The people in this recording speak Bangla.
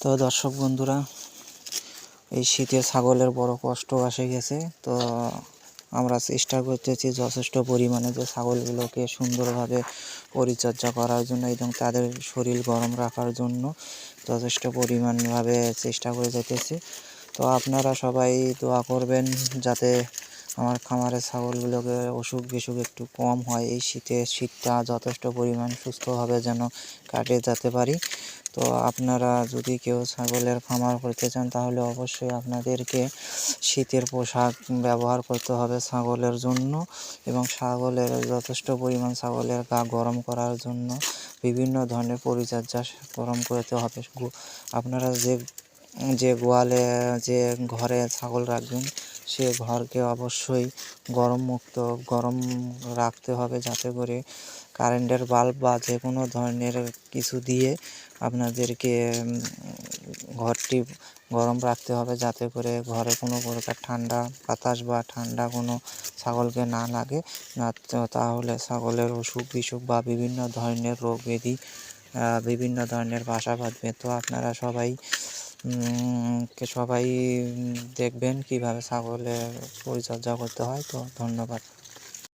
তো দর্শক বন্ধুরা, এই শীতে ছাগলের বড় কষ্ট আসে গেছে। তো আমরা চেষ্টা করতেছি যথেষ্ট পরিমাণে যে ছাগলগুলোকে সুন্দরভাবে পরিচর্যা করার জন্য এবং তাদের শরীর গরম রাখার জন্য যথেষ্ট পরিমাণভাবে চেষ্টা করে যেতেছি তো আপনারা সবাই দোয়া করবেন যাতে আমার খামারের ছাগলগুলোকে অসুখ বিসুখ একটু কম হয়। এই শীতে শীতটা যথেষ্ট পরিমাণ সুস্থভাবে যেন কাটে যেতে পারি। তো আপনারা যদি কেউ ছাগলের খামার করতে চান, তাহলে অবশ্যই আপনাদেরকে শীতের পোশাক ব্যবহার করতে হবে ছাগলের জন্য এবং ছাগলের যথেষ্ট পরিমাণ ছাগলের গা গরম করার জন্য বিভিন্ন ধরনের পরিচর্যা গরম করতে হবে। আপনারা যে যে গোয়ালে, যে ঘরে ছাগল রাখবেন সে ঘরকে অবশ্যই গরম মুক্ত গরম রাখতে হবে যাতে করে কারেন্টের বাল্ব বা যে কোনো ধরনের কিছু দিয়ে আপনাদেরকে ঘরটি গরম রাখতে হবে যাতে করে ঘরে কোনো প্রকার ঠান্ডা বাতাস বা ঠান্ডা কোনো ছাগলকে না লাগে। না তাহলে ছাগলের অসুখ বিসুখ বা বিভিন্ন ধরনের রোগ ব্যাধি বিভিন্ন ধরনের বাসা বাঁধবে। তো আপনারা সবাই সবাই দেখবেন কীভাবে ছাগলের পরিচর্যা করতে হয় তো ধন্যবাদ।